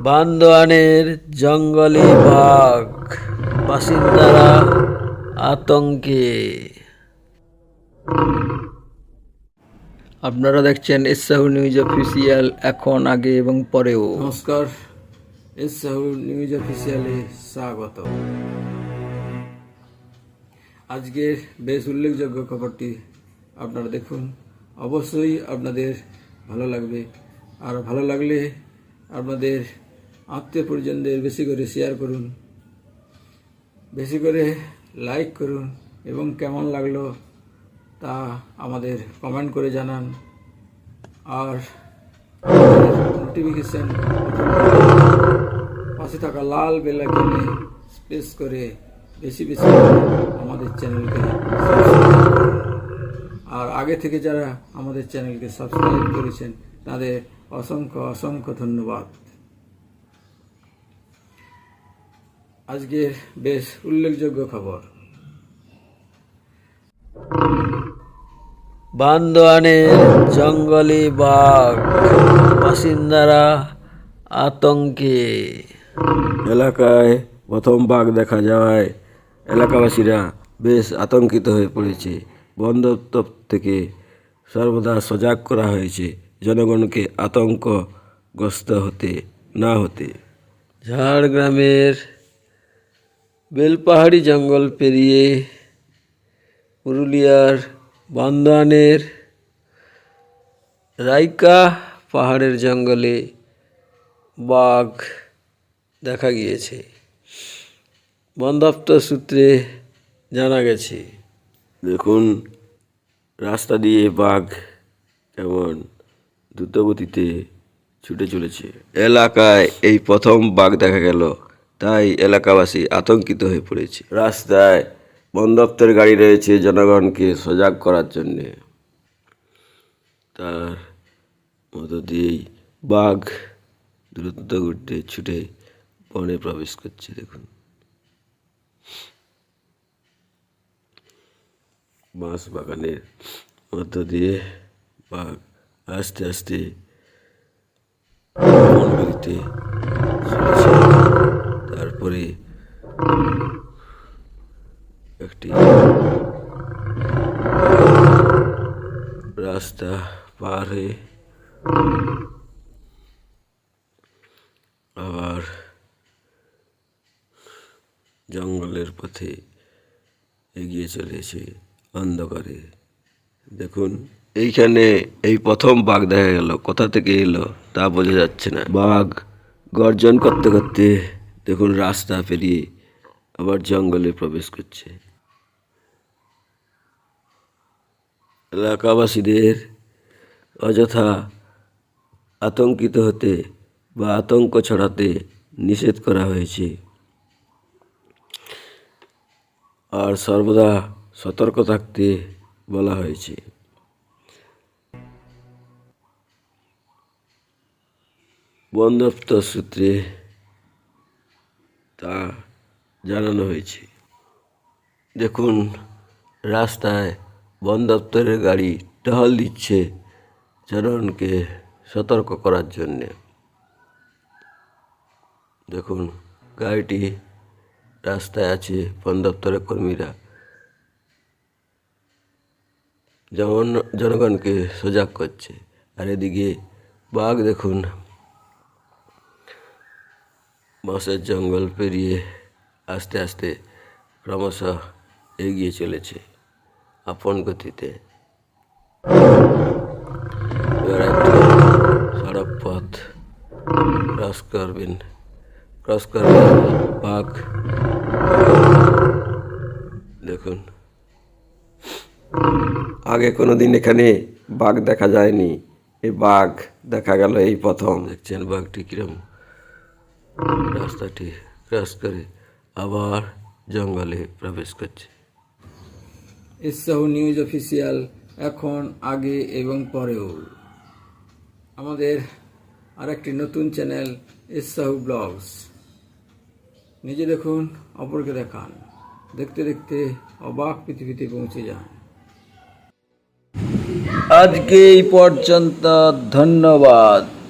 বান্দোয়ানের জঙ্গলে বাঘ, বাসিন্দারা আতঙ্কে। আপনারা দেখছেন এসাহু নিউজ অফিসিয়াল এখন, আগে এবং পরেও। নমস্কার এস সাহু নিউজ অফিসিয়ালে স্বাগত। আজকের বেশ উল্লেখযোগ্য খবরটি আপনারা দেখুন। অবশ্যই আপনাদের ভালো লাগবে। আর ভালো লাগলে আপনাদের আত্মীয় পরিজনদের বেশি করে শেয়ার করুন, বেশি করে লাইক করুন এবং কেমন লাগল তা আমাদের কমেন্ট করে জানান। আর নোটিফিকেশান পাশে থাকা লাল বেল আইকনে প্রেস করে বেশি বেশি আমাদের চ্যানেলকে আর আগে থেকে যারা আমাদের চ্যানেলকে সাবস্ক্রাইব করেছেন, তাদের অসংখ্য অসংখ্য ধন্যবাদ। আজকের বেশ উল্লেখযোগ্য খবর। বান্দোয়ানের জঙ্গলে বাঘ বাসিন্দারা আতঙ্কে। এলাকায় প্রথম বাঘ দেখা যাওয়ায় এলাকাবাসীরা বেশ আতঙ্কিত হয়ে পড়েছে। বন দপ্তর থেকে সর্বদা সজাগ করা হয়েছে। জনগণকে আতঙ্কগ্রস্ত হতে না হতে। ঝাড়গ্রামের বেলপাহাড়ি জঙ্গল পেরিয়ে পুরুলিয়ার বান্দানের রাইকা পাহাড়ের জঙ্গলে বাঘ দেখা গিয়েছে। বন দপ্তর সূত্রে জানা গেছে। দেখুন রাস্তা দিয়ে বাঘ কেমন? দ্রুতগতিতে ছুটে চলেছে। এলাকায় এই প্রথম বাঘ দেখা গেল। তাই এলাকাবাসী আতঙ্কিত হয়ে পড়েছে। রাস্তায় বন দপ্তরের গাড়ি রয়েছে জনগণকে সজাগ করার জন্যে। তার মধ্য দিয়েই বাঘ দ্রুত গতিতে ছুটে বনে প্রবেশ করছে, দেখুন। বাঁশ বাগানের মধ্য দিয়ে বাঘ আস্তে আস্তে তারপরে একটি রাস্তা পার হয়ে আবার জঙ্গলের পথে এগিয়ে চলেছে অন্ধকারে। দেখুন এইখানে এই প্রথম বাঘ দেখা গেল। কোথা থেকে এলো তা বোঝা যাচ্ছে না। বাঘ গর্জন করতে করতে দেখুন রাস্তা পেরিয়ে আবার জঙ্গলে প্রবেশ করছে। এলাকাবাসীদের অযথা আতঙ্কিত হতে বা আতঙ্ক ছড়াতে নিষেধ করা হয়েছে। আর সর্বদা সতর্ক থাকতে বলা হয়েছে। বন দপ্তর সূত্রে তা জানানো হয়েছে। দেখুন, রাস্তায় বন দপ্তরের গাড়ি টহল দিচ্ছে জনগণকে সতর্ক করার জন্যে। দেখুন, গাড়িটি রাস্তায় আছে বন দপ্তরের কর্মীরা। যেমন জনগণকে সজাগ করছে। আর এদিকে বাঘ দেখুন বাঁশের জঙ্গল পেরিয়ে আস্তে আস্তে ক্রমশ এগিয়ে চলেছে আপন গতিতে। এবার সড়ক পথ ক্রস করবেন। ক্রস করবেন বাঘ দেখুন। আগে কোনো দিন এখানে বাঘ দেখা যায়নি। এই বাঘ দেখা গেল এই প্রথম। দেখছেন বাঘটি কিরম রাস্তাটি ক্রস করে আবার জঙ্গলে প্রবেশ করছে। ইসাহু নিউজ অফিসিয়াল এখন আগে এবং পরেও। আমাদের আরেকটি নতুন চ্যানেল ইসাহু ব্লগস। নিজে দেখুন, অপরকে দেখান। দেখতে দেখতে অবাক পৃথিবীতে পৌঁছে যান। আজকে এই পর্যন্ত ধন্যবাদ।